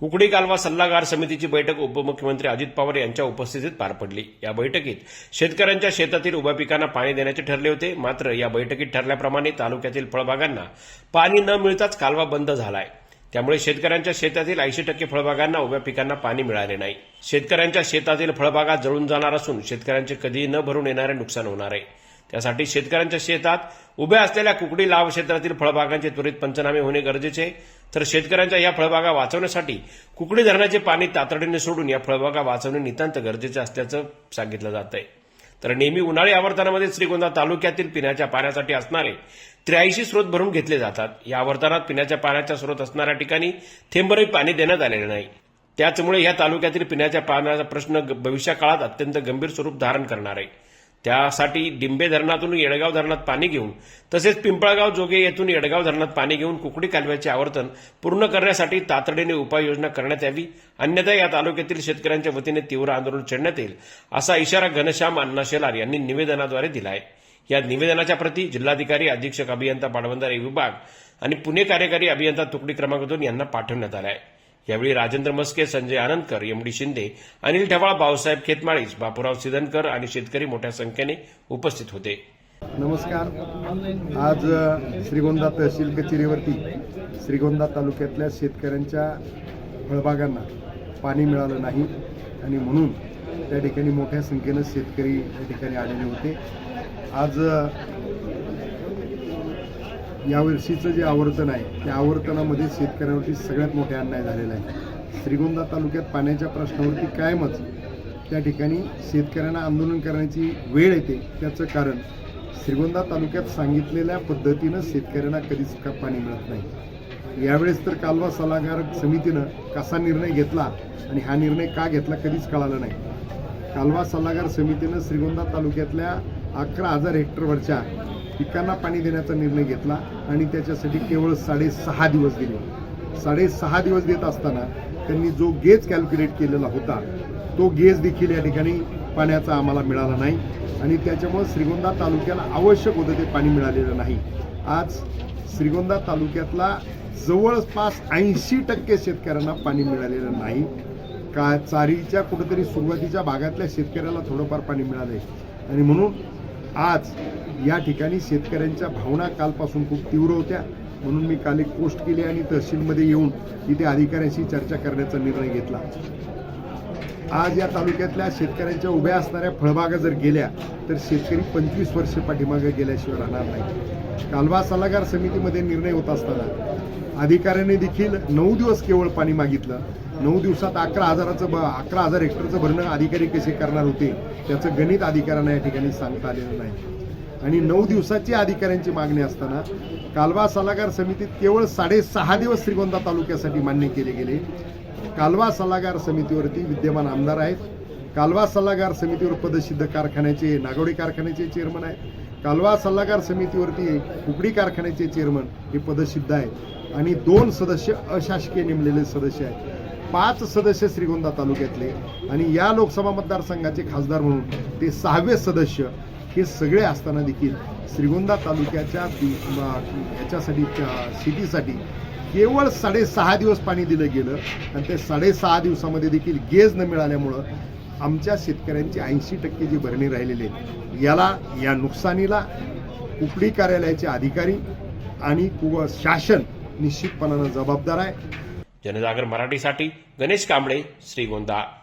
कुकडी कालवा सल्लागार समितीची बैठक उपमुख्यमंत्री अजित पवार यांच्या उपस्थितीत पार पडली. या बैठकीत शेतकऱ्यांच्या शेतातील उभ्या पिकांना पाणी देण्याचे ठरले होते. मात्र या बैठकीत ठरल्याप्रमाणे तालुक्यातील फळबागांना पाणी न मिळताच कालवा बंद झालाय. त्यामुळे शेतकऱ्यांच्या शेतातील ऐंशी टक्के फळबागांना उभ्या पिकांना पाणी मिळाले नाही. शेतकऱ्यांच्या शेतातील फळबागा जळून जाणार असून शेतकऱ्यांचे कधीही न भरून येणारे नुकसान होणार आहे. त्यासाठी शेतकऱ्यांच्या शेतात उभ्या असलेल्या कुकडी लाभ क्षेत्रातील फळबागांचे त्वरित पंचनामे होणे गरजेचे आहे. तर शेतकऱ्यांच्या या फळबागा वाचवण्यासाठी कुकडी धरणाचे पाणी तातडीने सोडून या फळबागा वाचवणे नितांत गरजेचे असल्याचं सांगितलं जात आहे तर नेहमी उन्हाळी आवर्तनामध्ये श्रीगोंदा तालुक्यातील पिण्याच्या पाण्यासाठी असणारे त्र्याऐंशी स्रोत भरून घेतले जातात. या आवर्तनात पिण्याच्या पाण्याचा स्रोत असणाऱ्या ठिकाणी थेंबरही पाणी देण्यात आलेले नाही. त्याचमुळे या तालुक्यातील पिण्याच्या पाण्याचा प्रश्न ग- भविष्यकाळात अत्यंत गंभीर स्वरूप धारण करणार आहे. त्यासाठी डिंबे धरणातून येडगाव धरणात पाणी घेऊन तसेच पिंपळगाव जोगे येथून येडगाव धरणात पाणी घेऊन कुकडी कालव्याचे आवर्तन पूर्ण करण्यासाठी तातडीने उपाययोजना करण्यात यावी. अन्यथा या तालुक्यातील शेतकऱ्यांच्या वतीने तीव्र आंदोलन छेडण्यात येईल असा इशारा घनश्याम अण्णा शेलार यांनी निवेदनाद्वारे दिला आहे या निवेदनाच्या प्रती जिल्हाधिकारी अधीक्षक अभियंता पाटबंधारे विभाग आणि पुणे कार्यकारी अभियंता तुकडी क्रमांक दोन यांना पाठवण्यात आला आहे यावेळी राजेंद्र मस्के संजय आनंदकर एमडी शिंदे अनिल ढवाळ बाबासाहेब खेतमाळीस बापूराव सिदनकर आणि शेतकरी मोठ्या संख्येने उपस्थित होते. नमस्कार. आज श्रीगोंदा तहसील कचेरीवरती श्रीगोंदा तालुक्यातल्या शेतकऱ्यांच्या फळबागांना पाणी मिळालं नाही आणि म्हणून त्या ठिकाणी मोठ्या संख्येनं शेतकरी त्या ठिकाणी आलेले होते. आज यावर्षीचं जे आवर्तन आहे त्या आवर्तनामध्ये शेतकऱ्यांवरती सगळ्यात मोठा अन्याय झालेला आहे. श्रीगोंदा तालुक्यात पाण्याच्या प्रश्नावरती कायमच त्या ठिकाणी शेतकऱ्यांना आंदोलन करण्याची वेळ येते. त्याचं कारण श्रीगोंदा तालुक्यात सांगितलेल्या पद्धतीनं शेतकऱ्यांना कधीच का पाणी मिळत नाही. यावेळेस तर कालवा सल्लागार समितीनं कसा निर्णय घेतला आणि हा निर्णय का घेतला कधीच कळालं नाही. कालवा सल्लागार समितीनं श्रीगोंदा तालुक्यातल्या अकरा हजार हेक्टरवरच्या पिकांना पाणी देण्याचा निर्णय घेतला आणि त्याच्यासाठी केवळ साडेसहा दिवस दिले. साडेसहा दिवस देत असताना त्यांनी जो गेज कॅल्क्युलेट केलेला होता तो गेज देखील या ठिकाणी पाण्याचा आम्हाला मिळाला नाही आणि त्याच्यामुळे श्रीगोंदा तालुक्याला आवश्यक होतं ते पाणी मिळालेलं नाही. आज श्रीगोंदा तालुक्यातला जवळपास ऐंशी टक्के शेतकऱ्यांना पाणी मिळालेलं नाही. का चारीच्या कुठेतरी सुरुवातीच्या भागातल्या शेतकऱ्याला थोडंफार पाणी मिळालंय. आणि म्हणून आज या ठिकाणी शेतकऱ्यांच्या भावना कालपासून खूप तीव्र होत्या. म्हणून मी काल एक पोस्ट केली आणि तहसीलमध्ये येऊन तिथे अधिकाऱ्यांशी चर्चा करण्याचा निर्णय घेतला. आज या तालुक्यातल्या शेतकऱ्यांच्या उभ्या असणाऱ्या फळबागा जर गेल्या तर शेतकरी पंचवीस वर्ष पाठीमागे गेल्याशिवाय राहणार नाही. कालवा सल्लागार समितीमध्ये निर्णय होत असताना अधिकाऱ्याने देखील नऊ दिवस केवळ पाणी मागितलं. नऊ दिवसात अकरा हजाराचं ब अकरा हजार एक्स्ट्राचं भरणं अधिकारी कसे करणार होते त्याचं गणित अधिकाऱ्यांना या ठिकाणी सांगता आलेलं नाही. आणि नऊ दिवसाची अधिकाऱ्यांची मागणी असताना कालवा सल्लागार समितीत केवळ साडेसहा दिवस श्रीगोंदा तालुक्यासाठी मान्य केले गेले. कालवा सल्लागार समितीवरती विद्यमान आमदार आहेत. कालवा सल्लागार समितीवर पदसिद्ध कारखान्याचे नागोडी कारखान्याचे चेअरमन आहेत. कालवा सल्लागार समितीवरती कुकडी कारखान्याचे चेअरमन हे पदसिद्ध आहेत. आणि दोन सदस्य अशासकीय नेमलेले सदस्य आहेत. पाच सदस्य श्रीगोंदा तालुक्यातले आणि या लोकसभा मतदारसंघाचे खासदार म्हणून ते सहावे सदस्य हे सगळे असताना देखील श्रीगोंदा तालुक्याच्या याच्यासाठी त्या केवळ साडेसहा दिवस पाणी दिलं गेलं. आणि ते साडेसहा दिवसामध्ये देखील गेज न मिळाल्यामुळं आमच्या शेतकऱ्यांची ऐंशी टक्के जी भरणी राहिलेली आहे याला या नुकसानीला कुकडी कार्यालयाचे अधिकारी आणि कु- शासन निश्चितपणानं जबाबदार आहे. जनजागर मराठीसाठी गणेश कांबळे श्रीगोंदा.